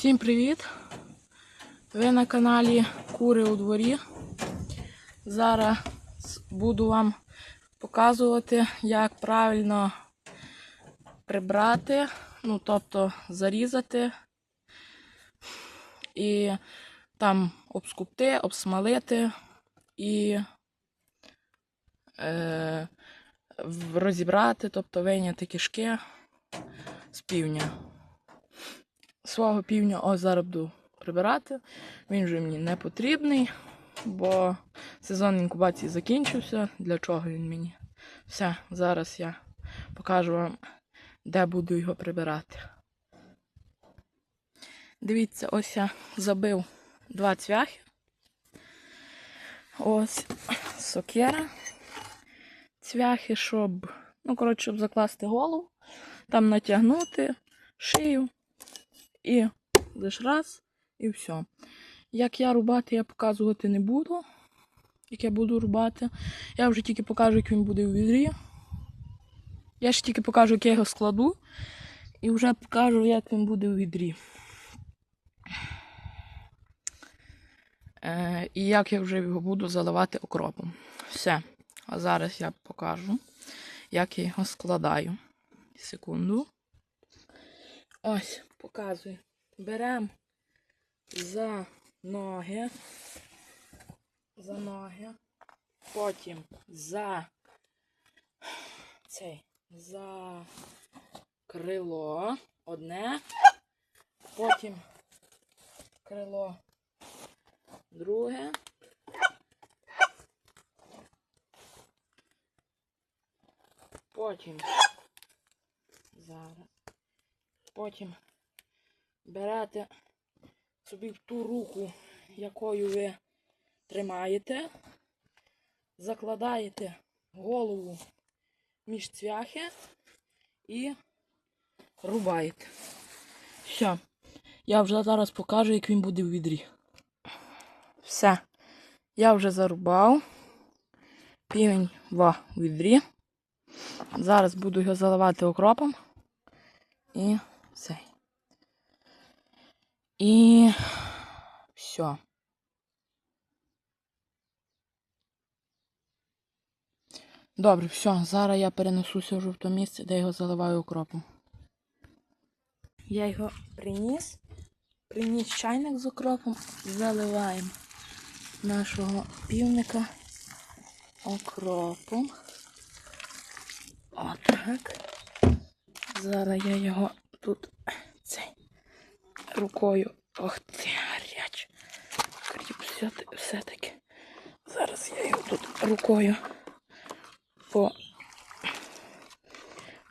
Всім привіт! Ви на каналі Кури у дворі. Зараз буду вам показувати, як правильно прибрати, ну тобто зарізати і там обскупти, обсмалити і е, розібрати, тобто вийняти кишки з півня свого півня ось зараз буду прибирати. Він вже мені не потрібний, бо сезон інкубації закінчився. Для чого він мені? Все, зараз я покажу вам, де буду його прибирати. Дивіться, ось я забив два цвяхи. Ось сокира. Цвяхи, щоб, ну, коротше, щоб закласти голову, там натягнути шию. І лиш раз, і все. Як я рубати, я показувати не буду. Як я буду рубати. Я вже тільки покажу, як він буде у відрі. Я ще тільки покажу, як я його складу. І вже покажу, як він буде у відрі. Е, і як я вже його буду заливати окропом. Все. А зараз я покажу, як я його складаю. Секунду. Ось, показую. Беремо за ноги, за ноги, потім за цей, за крило одне, потім крило друге. Потім зараз. Потім берете собі в ту руку, якою ви тримаєте, закладаєте голову між цвяхи і рубаєте. Все. Я вже зараз покажу, як він буде в відрі. Все. Я вже зарубав. Півень в відрі. Зараз буду його заливати окропом. І І все. Добре, все. Зараз я перенесуся в то місце, де його заливаю окропом. Я його приніс. Приніс чайник з окропом. Заливаємо нашого півника окропом. Отак. Зараз я його тут цей рукою. Ох ти, гаряч. Кріп все- все-таки. Зараз я його тут рукою по.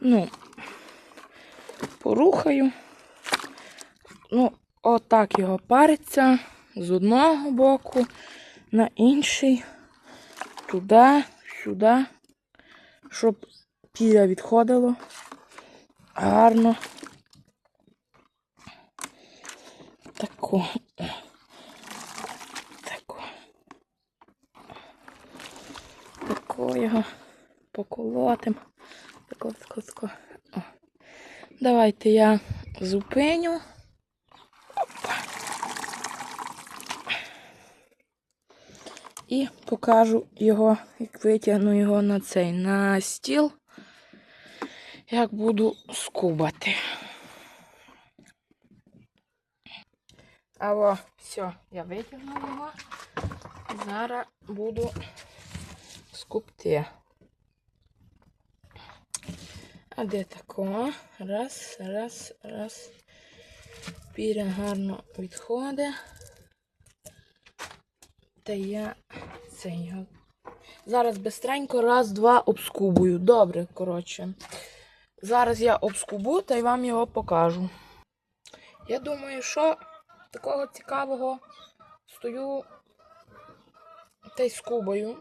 Ну, порухаю. Ну, отак його париться з одного боку на інший. Туди, сюди, щоб піря відходило гарно. Тако. Тако. Тако його поколотим. Тако, тако. Давайте я зупиню. Опа. І покажу його, як витягну його на цей на стіл, як буду скубати. Або все, я витягну його. Зараз буду скупти. А де такого? Раз, раз, раз. Піря гарно відходить. Та я це його. Зараз бистренько раз, два обскубую. Добре, коротше. Зараз я обскубу та й вам його покажу. Я думаю, що такого цікавого стою та й скубаю.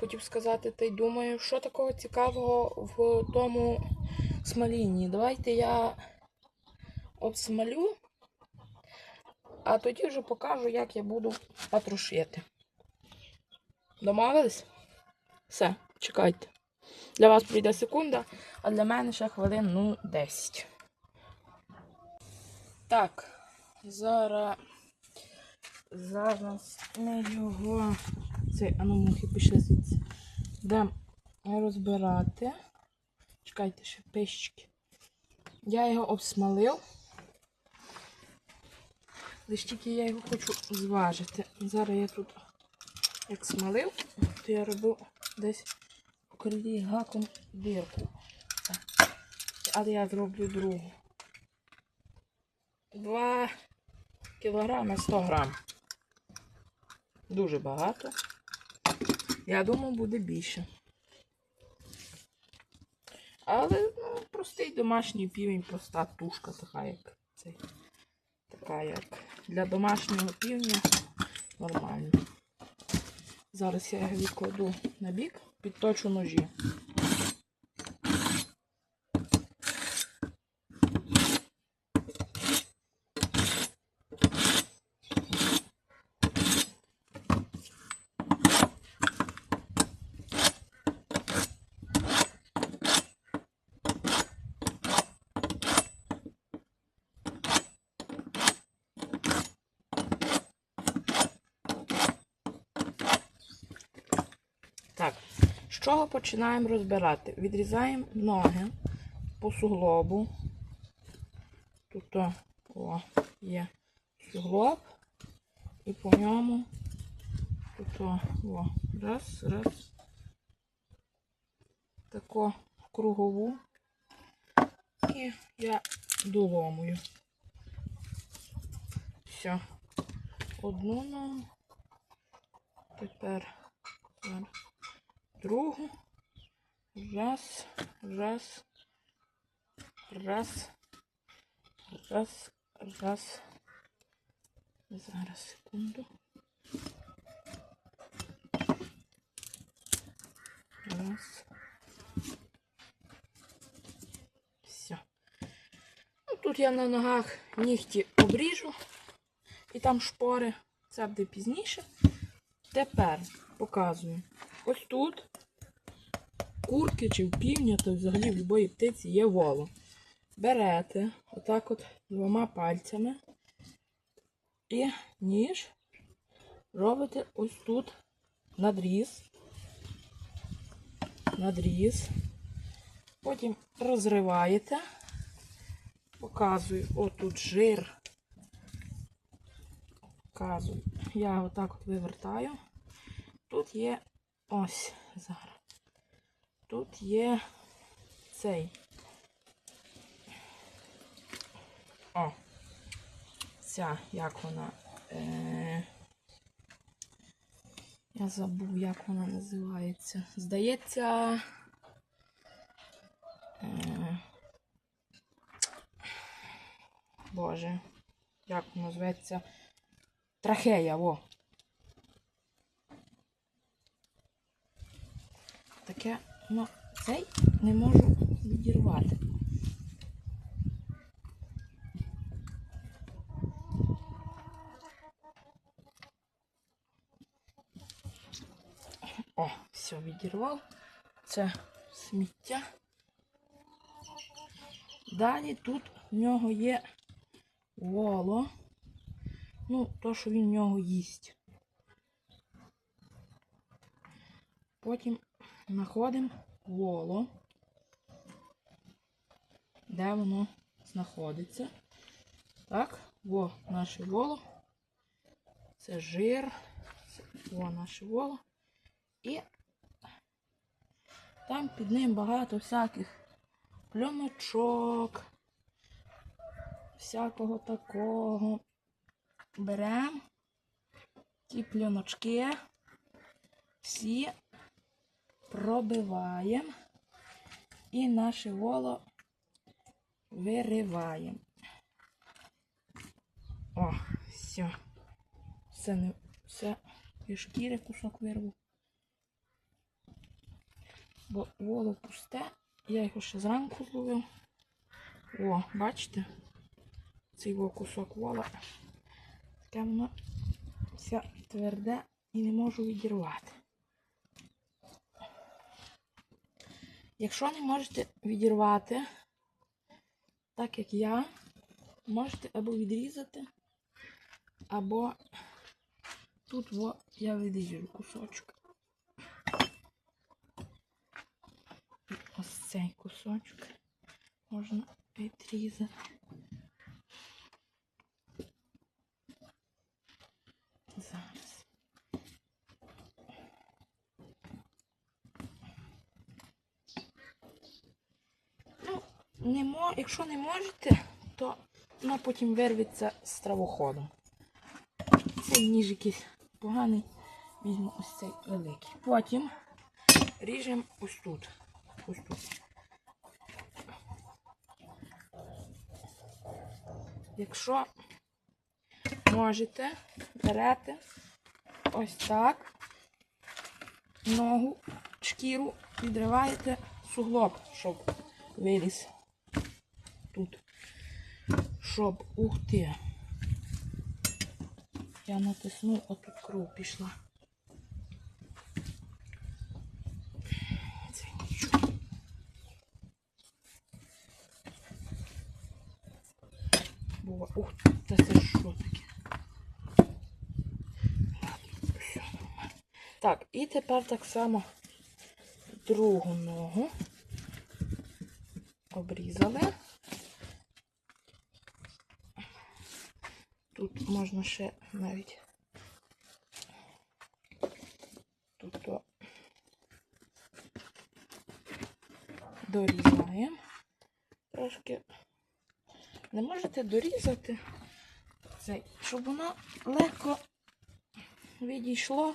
Хотів сказати, та й думаю, що такого цікавого в тому смалінні. Давайте я обсмалю, а тоді вже покажу, як я буду патрушити. Домовились? Все, чекайте. Для вас прийде секунда, а для мене ще хвилин, ну, 10. Так, зараз. Зараз ми його. Цей, ану, мухи пішли звідси. Будемо розбирати. Чекайте ще пищики. Я його обсмалив. Лише тільки я його хочу зважити. Зараз я тут як смалив, то я робив десь у крилі гаком дірку. Але я зроблю другу. 2 кілограми 100 грам. Дуже багато. Я думаю, буде більше. Але ну, простий домашній півень, проста тушка, така як цей. Така як для домашнього півня нормально. Зараз я його відкладу на бік, підточу ножі. Так, з чого починаємо розбирати? Відрізаємо ноги по суглобу. Тут о, є суглоб. І по ньому тут о, о, раз, раз. Тако в кругову. І я доломую. Все. Одну ногу. Тепер зараз другу. Раз, раз, раз, раз, раз. Зараз секунду. Раз. Все. Ну, тут я на ногах нігті обріжу. І там шпори. Це буде пізніше. Тепер показую. Ось тут курки чи в півня, то взагалі в будь-якої птиці є воло. Берете отак от двома пальцями і ніж робите ось тут надріз. Надріз. Потім розриваєте. Показую, отут жир. Показую. Я отак от вивертаю. Тут є ось зараз. Тут є цей. О, ця, як вона. Е... Я забув, як вона називається. Здається. Е... Боже, як вона зветься? Трахея, во. Таке, ну, цей не можу відірвати. О, все, відірвав. Це сміття. Далі тут в нього є воло. Ну, то, що він в нього їсть. Потім знаходимо воло, де воно знаходиться. Так, во наше воло. Це жир. Во наше воло. І там під ним багато всяких пльоночок, всякого такого. Беремо ті пльоночки, всі пробиваємо і наше воло вириваємо. О, все. Все не все і шкіри кусок вирву. Бо воло пусте, я його ще зранку зловив. О, бачите? Цей кусок вола. Таке воно все тверде і не можу відірвати. Якщо не можете відірвати, так як я, можете або відрізати, або тут во, я відріжу кусочок. І ось цей кусочок можна відрізати. Зараз. Ну, не мо... якщо не можете, то воно потім вирветься з травоходом. Цей ніж якийсь поганий, візьму ось цей великий. Потім ріжемо ось тут. Ось тут. Якщо можете, берете ось так, ногу, шкіру, відриваєте суглоб, щоб виліз. Щоб ух ти. Я натисну, а тут кров пішла. Це нічого. Бува. Ух, та це що таке? Так, і тепер так само другу ногу обрізали. Тут можна ще навіть тут о, дорізаємо. Трошки не можете дорізати цей, щоб воно легко відійшло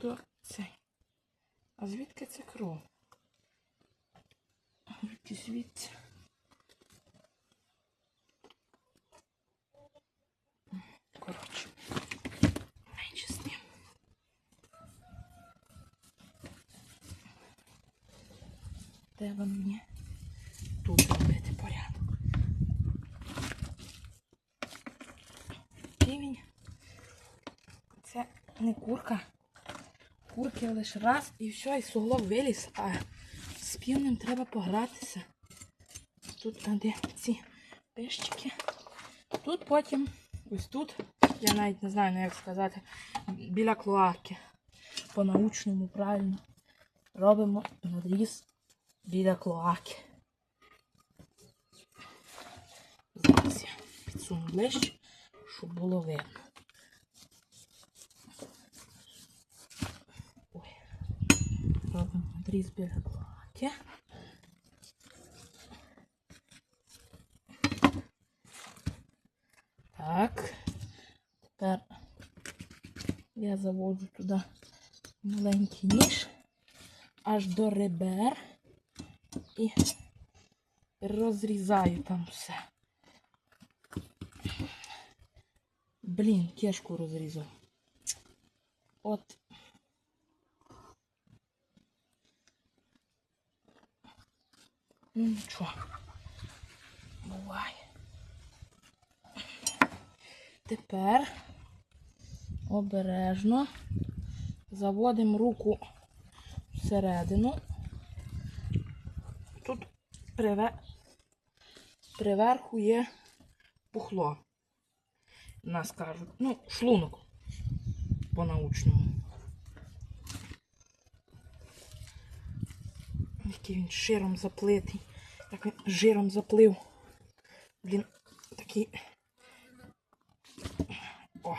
до цей. А звідки це кров? Звідки звідси? Коротше, менше з ним. Треба мені тут робити порядок. Півень. Це не курка. Курки лише раз і все, і суглоб виліз, а з півнем треба погратися. Тут де ці пищики. Тут потім, ось тут, я навіть не знаю, ну, як сказати, біля клоаки. По-научному правильно. Робимо надріз біля клоаки. Зараз я підсуну ближче, щоб було видно. Ой. Робимо надріз біля клоаки. Так. Тепер я заводжу туди маленький ніж аж до ребер і розрізаю там все. Блін, кешку розрізав. От. Нічого. Буває. Тепер обережно заводимо руку всередину. Приверху є пухло. Нас кажуть. Ну, шлунок по-научному. Який він широм заплитий. Як він жиром заплив. Блін, такий. О,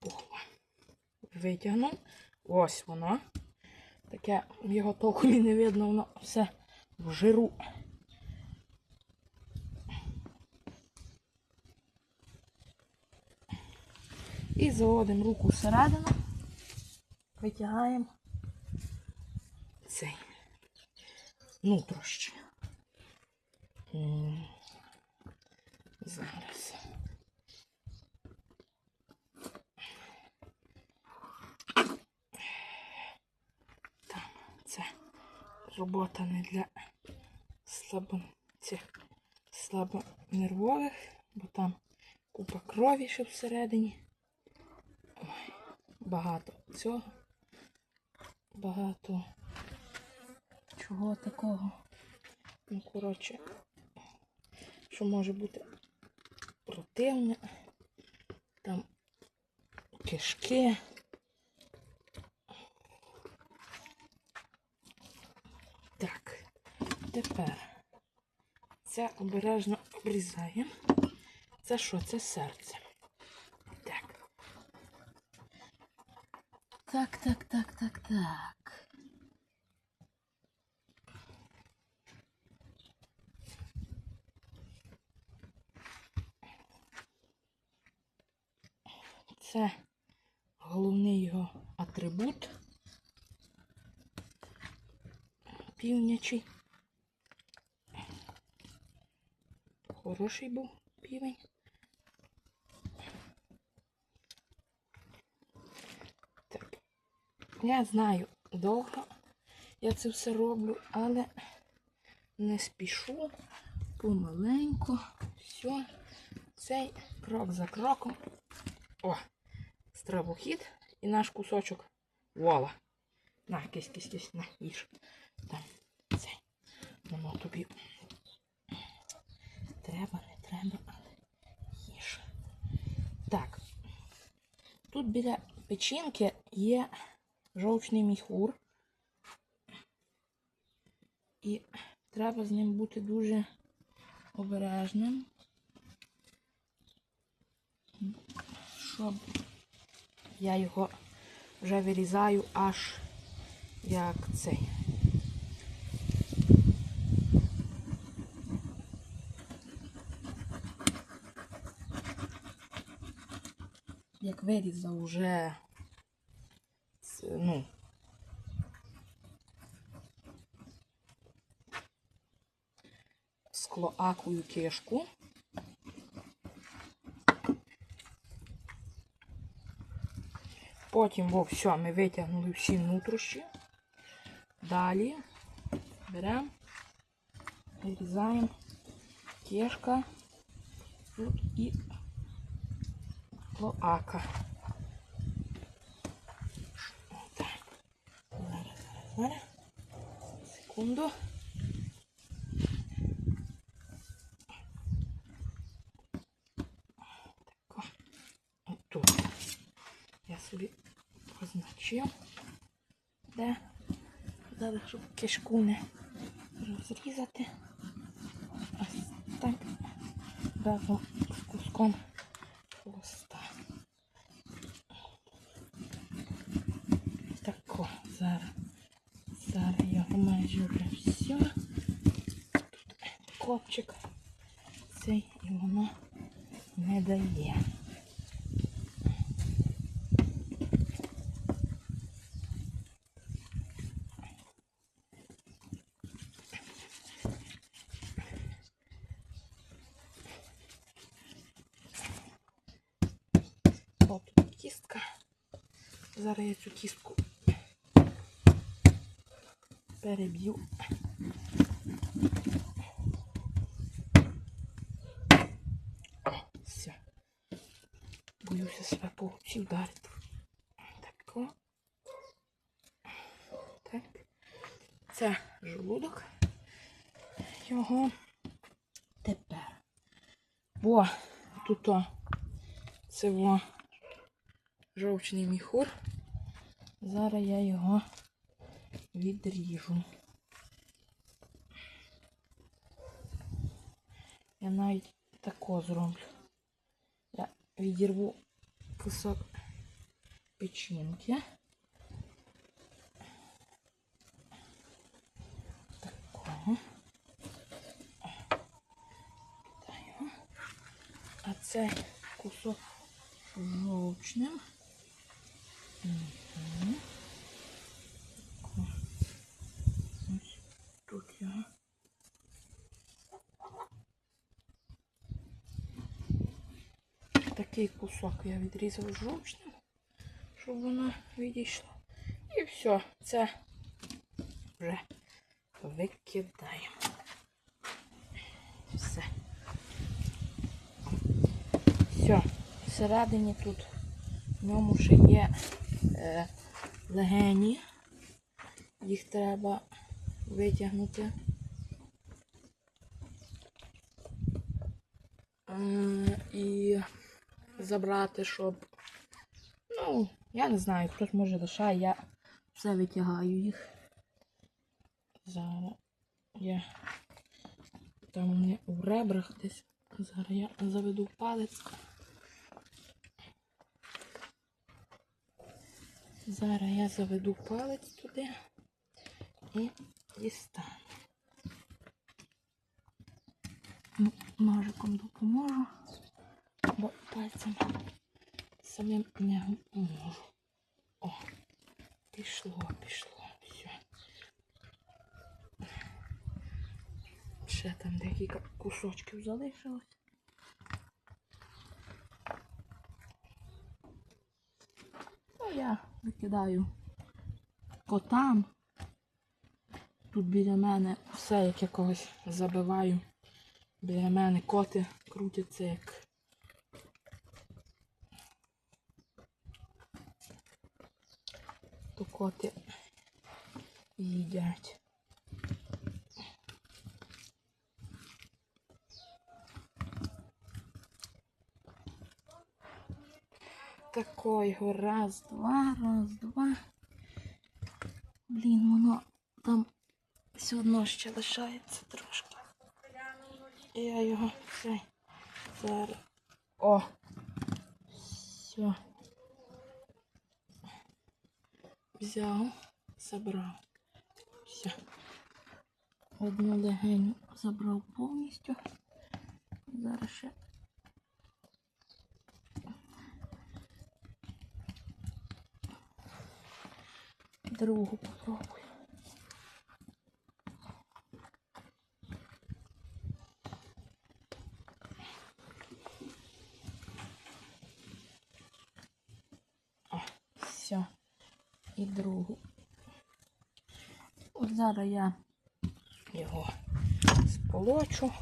пухло. Витягнув. Ось воно. Таке його толком і не видно, воно все в жиру. І заводимо руку всередину, витягаємо цей нутрощ. Зараз. Там це робота не для слабо, цих слабонервових, бо там купа крові ще всередині. Ой, багато цього. Багато чого такого. Ну, коротше, що може бути активне. Там кишки. Так, тепер це обережно обрізаємо. Це що? Це серце. Так. Так, так, так, так, так. Це головний його атрибут. Півнячий. Хороший був півень. Я знаю, довго я це все роблю, але не спішу помаленьку. Все. Цей крок за кроком. О, стравохід і наш кусочок вола. На, кись, кись, кись, на, їж. Там цей. Воно тобі. Треба, не треба, але їж. Так. Тут біля печінки є жовчний міхур. І треба з ним бути дуже обережним. щоб я його вже вирізаю аж як цей. Як вирізав вже ц- ну, з клоакою кишку. Потім, во, все, ми витягнули всі нутрощі. Далі беремо, вирізаємо кішка тут і клоака. Зараз. Секунду. Так, отут. Я собі позначив, де зараз, щоб кишку не розрізати. Ось так разом з куском хвоста. Тако, зараз. Зараз його майже вже все. Тут копчик цей і воно не дає. От тут кістка. Зараз я цю кістку переб'ю. О, все. Боюся себе по голові вдарити. Тако. Так. Це желудок. Його тепер. Бо тут о, це во жовчний міхур. Зараз я його відріжу. Я навіть тако зроблю. Я відірву кусок печінки. Такого. А цей кусок жовчним. Мгм. Тако. Ось тут його. Такий кусок я відрізав жовчним, щоб воно відійшло. І все, це вже викидаємо. Все. Все. Всередині тут в ньому ще є е, легені. Їх треба витягнути. Е, і забрати, щоб. Ну, я не знаю, хтось може лишає, я все витягаю їх. Зараз я там у ребрах десь. Зараз я заведу палець. Зараз я заведу палець туди і дістану. Ну, Ножиком допоможу, бо пальцем самим не можу. О, пішло, пішло, все. Ще там декілька кусочків залишилось. Ну, я викидаю котам. Тут біля мене все як якогось забиваю. Біля мене коти крутяться як. То коти їдять. Такой його раз, два, раз, два. Блін, воно там все одно ще лишається трошки. І я його цей зараз. О! Все. Взяв, забрав. Все. Одну легеню забрав повністю. Зараз ще. Другу попробую. О, все. І другу. От зараз я його сполочу.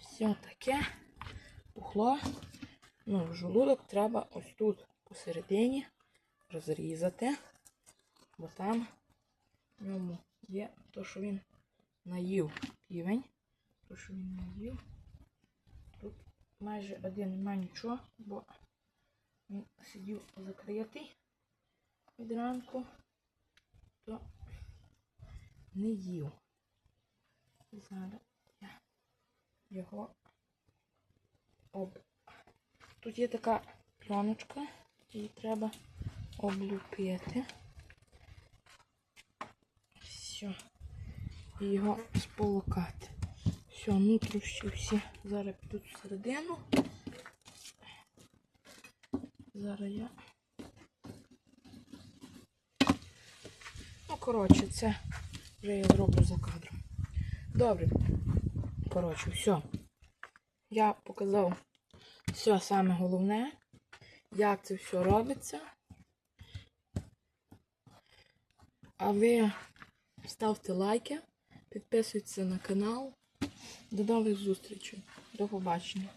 Все таке. Пухло. Ну, жолудок треба ось тут посередині розрізати, бо там в ньому є то, що він наїв півень. То, що він наїв. Тут майже один нема нічого, бо він сидів закритий від ранку, то не їв. Зараз я його об. Тут є така пленочка, її треба облупити. Все. І його сполокати. Все, нутрощі всі зараз підуть всередину. Зараз я. Коротше, це вже я зроблю за кадром. Добре. Коротше, все. Я показав все саме головне, як це все робиться. А ви ставте лайки, підписуйтесь на канал. До нових зустрічей. До побачення.